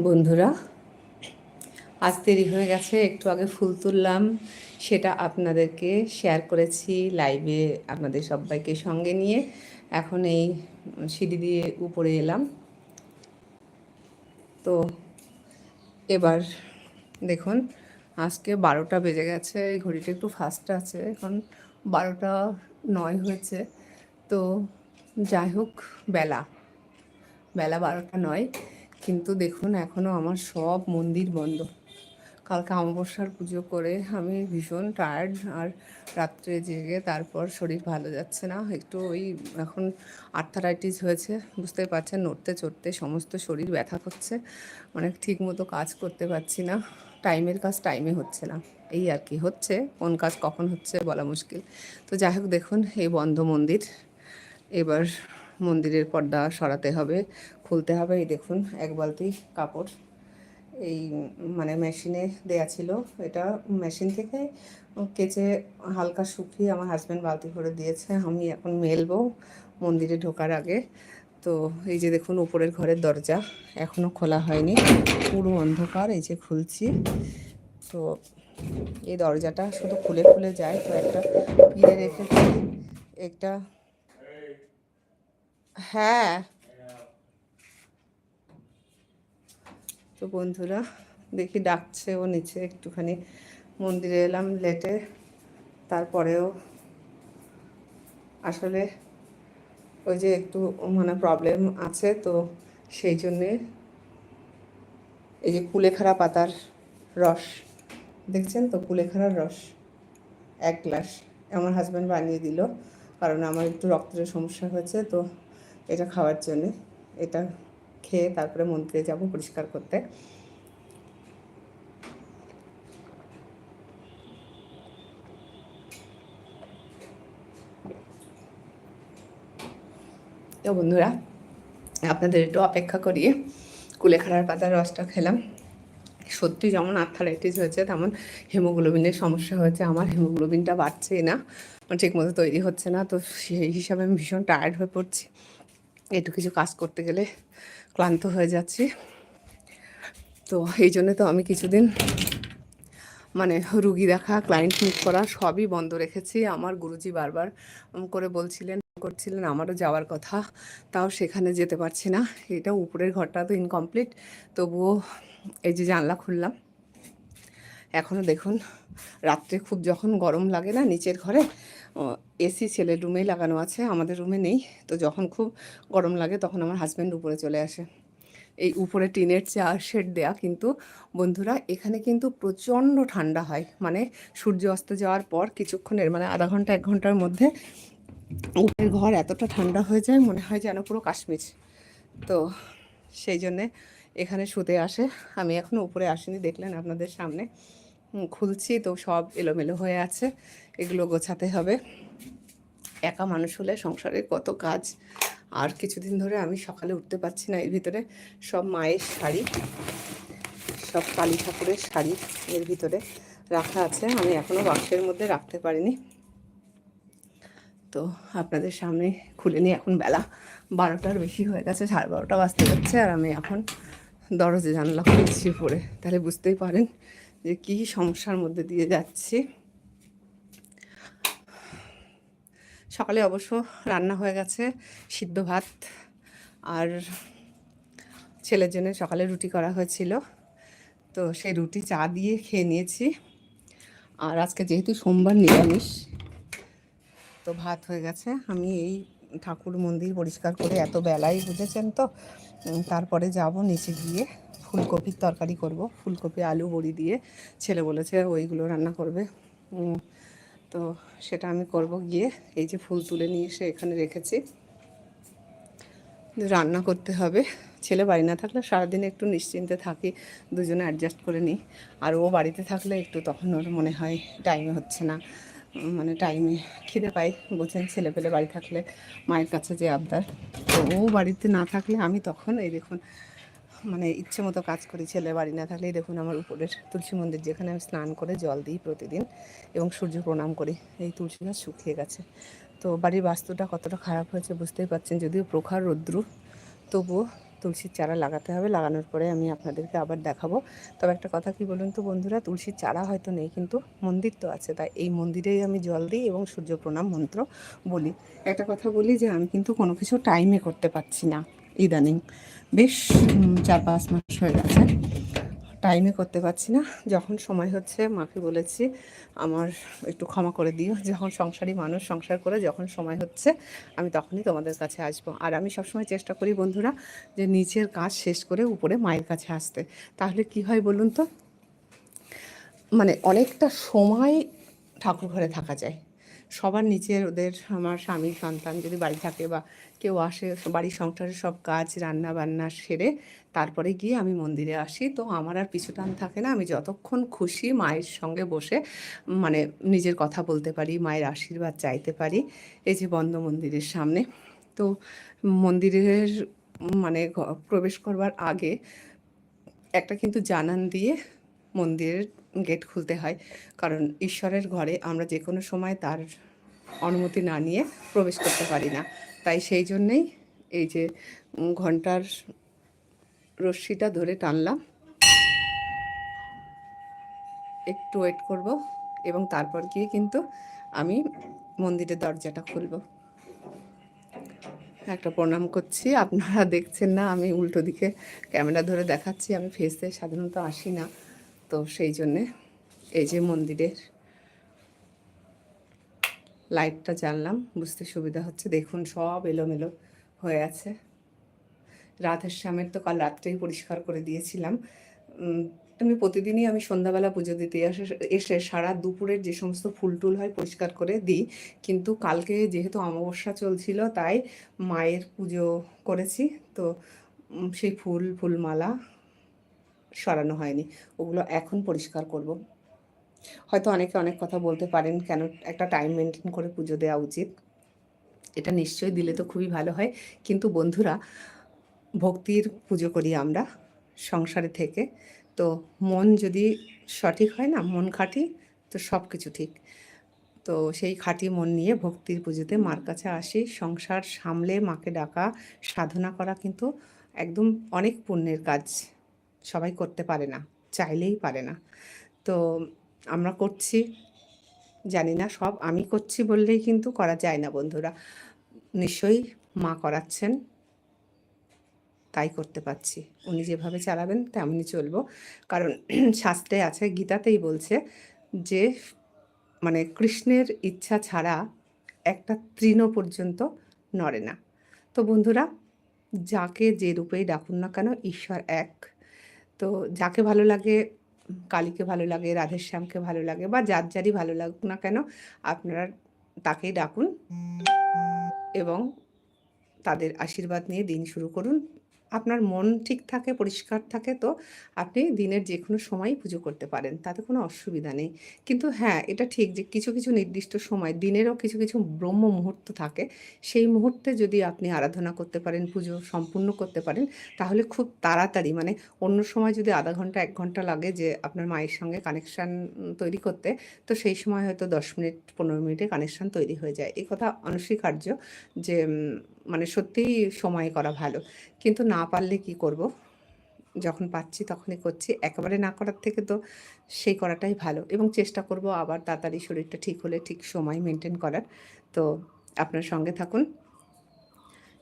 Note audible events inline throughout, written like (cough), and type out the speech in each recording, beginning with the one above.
বন্ধুরা, আজ দেরি হয়ে গেছে, একটু আগে ফুল তুললাম, সেটা আপনাদেরকে শেয়ার করেছি লাইভে আপনাদের সবাইকে সঙ্গে নিয়ে। এখন এই সিঁড়ি দিয়ে উপরে এলাম। তো এবার দেখুন, আজকে বারোটা বেজে গেছে, এই ঘড়িটা একটু ফাস্ট আছে, এখন বারোটা নয় হয়েছে। তো যাই হোক, বেলা বেলা বারোটা নয়। কিন্তু দেখুন এখনও আমার সব মন্দির বন্ধ। কালকে অমাবস্যার পুজো করে আমি ভীষণ টায়ার্ড আর রাত্রে জেগে তারপর শরীর ভালো যাচ্ছে না। একটু ওই এখন আর্থারাইটিস হয়েছে বুঝতে পারছেন, নড়তে চড়তে সমস্ত শরীর ব্যথা করছে। অনেক ঠিক মতো কাজ করতে পারছি না। টাইমের কাজ টাইমে হচ্ছে না। এই আর কি হচ্ছে, কোন কাজ কখন হচ্ছে বলা মুশকিল। তো যাই হোক, দেখুন, এই বন্ধ মন্দির। এবার মন্দিরের পর্দা সরাতে হবে। খুলতে হবে। এই দেখুন এক বালতি কাপড়। এই মানে মেশিনে দেয়া ছিল। এটা মেশিন থেকে কেচে হালকা শুকিয়ে আমার হাজব্যান্ড বালতি করে দিয়েছে। আমি এখন মেলবো মন্দিরে ঢোকার আগে। তো এই যে দেখুন উপরের ঘরের দরজা এখনও খোলা হয়নি। পুরো অন্ধকার এই যে খুলছি। তো এই দরজাটা শুধু খুলে খুলে যায়। তো একটা পিড়ে রেখেছি। একটা হ্যাঁ। তো বন্ধুরা, দেখি ডাকছে ও নিচে একটুখানি। মন্দিরে এলাম লেটে, তারপরেও আসলে ওই যে একটু মানে প্রবলেম আছে তো সেই জন্যে এই যে কুলেখাড়া পাতার রস, দেখছেন তো কুলেখাড়ার রস? এক গ্লাস, আমার হাজব্যান্ড বানিয়ে দিল, কারণ আমার একটু রক্তের সমস্যা হয়েছে তো এটা খাওয়ার জন্যে। এটা খেয়ে তারপরে মন্দিরে যাব পরিষ্কার করতে। তো বন্ধুরা, আপনাদের একটু অপেক্ষা করিয়ে কুলেখাড়ার পাতার রসটা খেলাম। সত্যি যেমন আর্থারাইটিস হয়েছে, তেমন হিমোগ্লোবিনের সমস্যা হয়েছে। আমার হিমোগ্লোবিনটা বাড়ছেই না ঠিক মতো তৈরি হচ্ছে না। তো সেই হিসাবে আমি ভীষণ টায়ার্ড হয়ে পড়ছি। একটু কিছু কাজ করতে গেলে ক্লান্ত হয়ে যাচ্ছি। তো এই জন্যে তো আমি কিছুদিন মানে রুগী দেখা ক্লায়েন্ট মিট করা সবই বন্ধ রেখেছি। আমার গুরুজি বারবার করে বলছিলেন, করছিলেন, আমারও যাওয়ার কথা। তাও সেখানে যেতে পারছি না। এটা উপরের ঘরটা তো ইনকমপ্লিট তবুও এই যে জানলা খুললাম। এখনও দেখুন, রাত্রে খুব যখন গরম লাগে না নিচের ঘরে এসি ছেলের রুমেই লাগানো আছে, আমাদের রুমে নেই। তো যখন খুব গরম লাগে তখন আমার হাজব্যান্ড উপরে চলে আসে। এই উপরে টিনের চেয়ার শেড দেয়া, কিন্তু বন্ধুরা, এখানে কিন্তু প্রচণ্ড ঠান্ডা হয়। মানে সূর্য অস্ত যাওয়ার পর কিছুক্ষণের মানে আধা ঘণ্টা, এক ঘণ্টার মধ্যে উপরের ঘর এতটা ঠান্ডা হয়ে যায়, মনে হয় যেন পুরো কাশ্মীর। তো সেই জন্যে এখানে শুতে আসে। আমি এখনও উপরে আসিনি, দেখলেন আপনাদের সামনে। খুলছি তো সব এলোমেলো হয়ে আছে, এগুলো গোছাতে হবে। একা মানুষ হলে সংসারে কত কাজ, আর কিছুদিন ধরে আমি সকালে উঠতে পারছি না এর ভিতরে। সব মায়ের শাড়ি, সব কালী ঠাকুরের শাড়ি এর ভিতরে রাখা আছে, আমি এখনও বাক্সের মধ্যে রাখতে পারিনি। তো আপনাদের সামনে খুলে নিই, এখন বেলা বারোটার বেশি হয়ে গেছে, সাড়ে বারোটা বাজতে যাচ্ছে, আর আমি এখন দরজা জানলা খুলছি পরে তাহলে বুঝতেই পারেন। যে কী সমস্যার মধ্যে দিয়ে যাচ্ছি। সকালে অবশ্য রান্না হয়ে গেছে, সিদ্ধ ভাত আর ছেলের জন্য সকালে রুটি করা হয়েছিল। তো সেই রুটি চা দিয়ে খেয়ে নিয়েছি। আর আজকে যেহেতু সোমবার নিরামিষ, তো ভাত হয়ে গেছে। আমি এই ঠাকুর মন্দির পরিষ্কার করে এত বেলায় বুঝেছেন তো? তারপরে যাব নিচে গিয়ে ফুলকপির তরকারি করব। ফুলকপি, আলু, বড়ি দিয়ে ছেলে বলেছে ওইগুলো রান্না করবে। তো সেটা আমি করব গিয়ে এই যে ফুল তুলে নিয়ে এসে এখানে রেখেছি। রান্না করতে হবে। ছেলে বাড়ি না থাকলে সারাদিন একটু নিশ্চিন্তে থাকি, দুজনে অ্যাডজাস্ট করে নিই। আর ও বাড়িতে থাকলে একটু তখন ওর মনে হয় টাইম হচ্ছে না। মানে টাইমে খিদে পাই বলছেন ছেলে পেলে বাড়ি থাকলে মায়ের কাছে যে আবদার। তো ও বাড়িতে না থাকলে আমি তখন এই দেখুন মানে ইচ্ছে মতো কাজ করি ছেলে বাড়ি না থাকলেই দেখুন আমার উপরের তুলসী মন্দির যেখানে আমি স্নান করে জল দিই প্রতিদিন এবং সূর্য প্রণাম করি। এই তুলসী গাছ শুকিয়ে গেছে। তো বাড়ির বাস্তুটা কতটা খারাপ হয়েছে বুঝতেই পারছেন, যদিও প্রখার রৌদ্র, তবুও তুলসীর চারা লাগাতে হবে। লাগানোর পরে আমি আপনাদেরকে আবার দেখাবো। তবে একটা কথা কি বলুন তো বন্ধুরা, তুলসীর চারা হয়তো নেই কিন্তু মন্দির তো আছে। তাই এই মন্দিরেই আমি জল দিই এবং সূর্য প্রণাম মন্ত্র বলি। একটা কথা বলি যে আমি কিন্তু কোনো কিছু টাইমে করতে পারছি না। ইদানিং বেশ চার পাঁচ মাস হয়ে গেছে। টাইমে করতে পারছি না। যখন সময় হচ্ছে, মাকে বলেছি, আমার একটু ক্ষমা করে দিও। (laughs) যখন সংসারী মানুষ সংসার করে যখন সময় হচ্ছে, আমি তখনই তোমাদের কাছে আসব। আর আমি সবসময় চেষ্টা করি বন্ধুরা, যে নিচের কাজ শেষ করে উপরে মায়ের কাছে আসতে। তাহলে কি হয় বলুন তো? মানে অনেকটা সময় ঠাকুর ঘরে থাকা যায়। সবার নিচের ওদের, আমার স্বামী সন্তান যদি বাড়ি থাকে বা কেউ আসে, বাড়ির সংসারের সব কাজ রান্না বান্না সেরে তারপরে গিয়ে আমি মন্দিরে আসি। তো আমার আর পিছু টান থাকে না, আমি যতক্ষণ খুশি মায়ের সঙ্গে বসে মানে নিজের কথা বলতে পারি, মায়ের আশীর্বাদ চাইতে পারি এই যে বন্ধ মন্দিরের সামনে। তো মন্দিরের মানে প্রবেশ করবার আগে একটা কিন্তু জানান দিয়ে মন্দিরের গেট খুলতে হয়। কারণ ঈশ্বরের ঘরে আমরা যে কোনো সময় তার অনুমতি না নিয়ে প্রবেশ করতে পারি না। তাই সেই জন্যেই এই যে ঘণ্টার রশ্মিটা ধরে টানলাম। একটু ওয়েট করব এবং তারপর গিয়ে কিন্তু আমি মন্দিরের দরজাটা খুলব। একটা প্রণাম করছি, আপনারা দেখছেন না, আমি উল্টো দিকে ক্যামেরা ধরে দেখাচ্ছি, আমি ফেসে সাধারণত আসি না। তো সেই জন্যে এই যে মন্দিরের লাইটটা জ্বাললাম, বুঝতে সুবিধা হচ্ছে। দেখুন, সব এলোমেলো হয়ে আছে। রাধের শ্যামের তো কাল রাত্রেই পরিষ্কার করে দিয়েছিলাম। আমি প্রতিদিনই আমি সন্ধ্যাবেলা পুজো দিতে এসে এসে সারা দুপুরের যে সমস্ত ফুল টুল হয় পরিষ্কার করে দিই। কিন্তু কালকে যেহেতু অমাবস্যা চলছিল, তাই মায়ের পুজো করেছি। তো সেই ফুল, ফুলমালা সরানো হয়নি। ওগুলো এখন পরিষ্কার করব। হয়তো অনেকে অনেক কথা বলতে পারেন কেন একটা টাইম মেনটেন করে পুজো দেওয়া উচিত। এটা নিশ্চয়ই দিলে তো খুবই ভালো হয়। কিন্তু বন্ধুরা, ভক্তির পুজো করি আমরা সংসারে থেকে। তো মন যদি সঠিক হয় না, মন খাঁটি, তো সব কিছু ঠিক। তো সেই খাঁটি মন নিয়ে ভক্তির পুজোতে মার কাছে আসি। সংসার সামলে মাকে ডাকা, সাধনা করা কিন্তু একদম অনেক পুণ্যের কাজ। সবাই করতে পারে না, চাইলেই পারে না। তো আমরা করছি, জানি না, সব আমি করছি বললেই কিন্তু করা যায় না বন্ধুরা। নিশ্চয়ই মা করাচ্ছেন, তাই করতে পারছি। উনি যেভাবে চালাবেন তেমনই চলবো। কারণ (clears throat) শাস্ত্রে আছে, গীতাতেই বলছে যে মানে কৃষ্ণের ইচ্ছা ছাড়া একটা তৃণ পর্যন্ত নড়ে না। তো বন্ধুরা, যাকে যে রূপেই ডাকুন না কেন, ঈশ্বর এক। তো যাকে ভালো লাগে, কালীকে ভালো লাগে, রাধেশ্যামকে ভালো লাগে বা যার যারই ভালো লাগুক না কেন, আপনারা তাকেই ডাকুন এবং তাদের আশীর্বাদ নিয়ে দিন শুরু করুন। আপনার মন ঠিক থাকে, পরিষ্কার থাকে, তো আপনি দিনের যে কোনো সময়ই পুজো করতে পারেন, তাতে কোনো অসুবিধা নেই। কিন্তু হ্যাঁ এটা ঠিক যে কিছু কিছু নির্দিষ্ট সময়, দিনেরও কিছু কিছু ব্রহ্ম মুহূর্ত থাকে, সেই মুহূর্তে যদি আপনি আরাধনা করতে পারেন, পুজো সম্পূর্ণ করতে পারেন, তাহলে খুব তাড়াতাড়ি মানে অন্য সময় যদি আধা ঘণ্টা, এক ঘণ্টা লাগে যে আপনার মায়ের সঙ্গে কানেকশান তৈরি করতে, তো সেই সময় হয়তো দশ মিনিট, পনেরো মিনিটে কানেকশান তৈরি হয়ে যায়। এই কথা অনস্বীকার্য যে মানে সত্যিই সময় করা ভালো। কিন্তু না পারলে কি করব? যখন পাচ্ছি তখনই করছি। একেবারে না করার থেকে তো সেই করাটাই ভালো। এবং চেষ্টা করব আবার তাড়াতাড়ি শরীরটা ঠিক হলে ঠিক সময় মেনটেন করার। তো আপনার সঙ্গে থাকুন।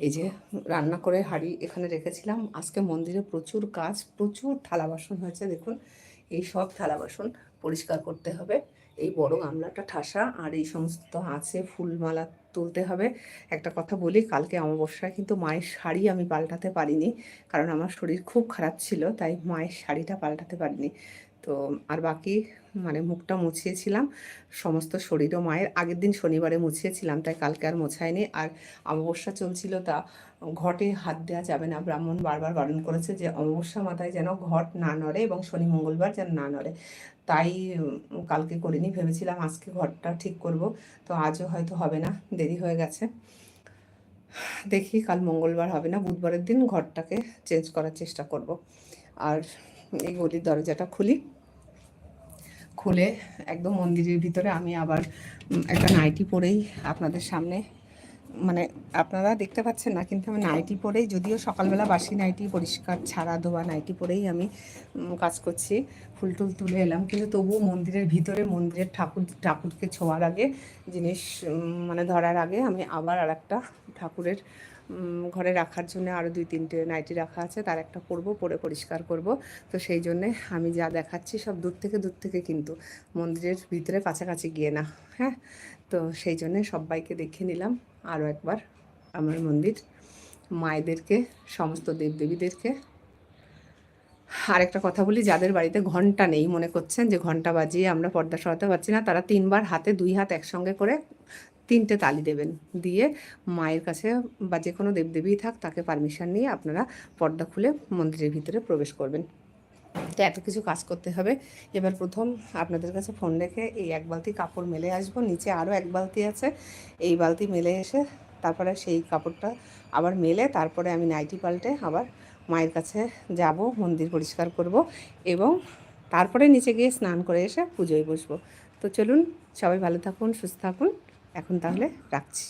এই যে রান্না করে হাঁড়ি এখানে রেখেছিলাম। আজকে মন্দিরে প্রচুর কাজ, প্রচুর থালা বাসন হয়েছে। দেখুন, এই সব থালা বাসন পরিষ্কার করতে হবে। এই বড় গামলাটা ঠাসা আর এই সমস্ত আছে ফুলমালা তুলতে হবে। একটা কথা বলি, কালকে অমাবস্যায় কিন্তু মায়ের শাড়ি আমি পাল্টাতে পারিনি কারণ আমার শরীর খুব খারাপ ছিল, তাই মায়ের শাড়িটা পাল্টাতে পারিনি। তো আর বাকি মানে মুখটা মুছিয়েছিলাম, সমস্ত শরীরও মায়ের। আগের দিন শনিবারে মুছিয়েছিলাম, তাই কালকে আর মোছায়নি আর অমাবস্যা চলছিল তা ঘটে হাত দেওয়া যাবে না। ব্রাহ্মণ বারবার বারণ করেছে যে, অমাবস্যা মাথায় যেন ঘট না নড়ে এবং শনি মঙ্গলবার যেন না নড়ে। তাই কালকে করিনি, ভেবেছিলাম আজকে ঘরটা ঠিক করব। তো আজও হয়তো হবে না, দেরি হয়ে গেছে। দেখি কাল মঙ্গলবার হবে না, বুধবারের দিন ঘরটাকে চেঞ্জ করার চেষ্টা করব। আর এই গলির দরজাটা খুলি। খুলে একদম মন্দিরের ভিতরে আমি আবার একটা নাইটি পরেই আপনাদের সামনে মানে আপনারা দেখতে পাচ্ছেন না, কিন্তু আমি নাইটি পরেই, যদিও সকালবেলা বাসি নাইটি পরিষ্কার ছাড়া ধোয়া নাইটি পরেই আমি কাজ করছি, ফুল টুল তুলে এলাম, কিন্তু তবুও মন্দিরের ভিতরে মন্দিরের ঠাকুর, ঠাকুরকে ছোঁয়ার আগে জিনিস মানে ধরার আগে আমি আবার আর একটা ঠাকুরের ঘরে রাখার জন্য আরও দুই, তিনটে নাইটি রাখা আছে। তার একটা পরবো পরে পরিষ্কার করব। তো সেই জন্যে আমি যা দেখাচ্ছি সব দূর থেকে দূর থেকে কিন্তু মন্দিরের ভিতরে কাছাকাছি গিয়ে না হ্যাঁ? তো সেই জন্যে সবাইকে দেখে নিলাম। আরও একবার আমার মন্দির, মায়েদেরকে, সমস্ত দেবদেবীদেরকে। আর একটা কথা বলি, যাদের বাড়িতে ঘণ্টা নেই মনে করছেন, যে ঘণ্টা বাজিয়ে আমরা পর্দা সরাতে পারছি না, তারা তিনবার হাতে, দুই হাত একসঙ্গে করে তিনটে তালি দেবেন। দিয়ে মায়ের কাছে বা যে কোনো দেবদেবী থাক, তাকে পারমিশন নিয়ে আপনারা পর্দা খুলে মন্দিরের ভিতরে প্রবেশ করবেন। তো এত কিছু কাজ করতে হবে। এবার প্রথম আপনাদের কাছে ফোন রেখে এই এক বালতি কাপড় মেলে আসব। নিচে আরও এক বালতি আছে। এই বালতি মেলে এসে তারপরে সেই কাপড়টা আবার মেলে তারপরে আমি নাইটি পাল্টে আবার মায়ের কাছে যাব, মন্দির পরিষ্কার করব এবং তারপরে নিচে গিয়ে স্নান করে এসে পুজোয় বসবো। তো চলুন সবাই ভালো থাকুন, সুস্থ থাকুন। এখন তাহলে রাখছি।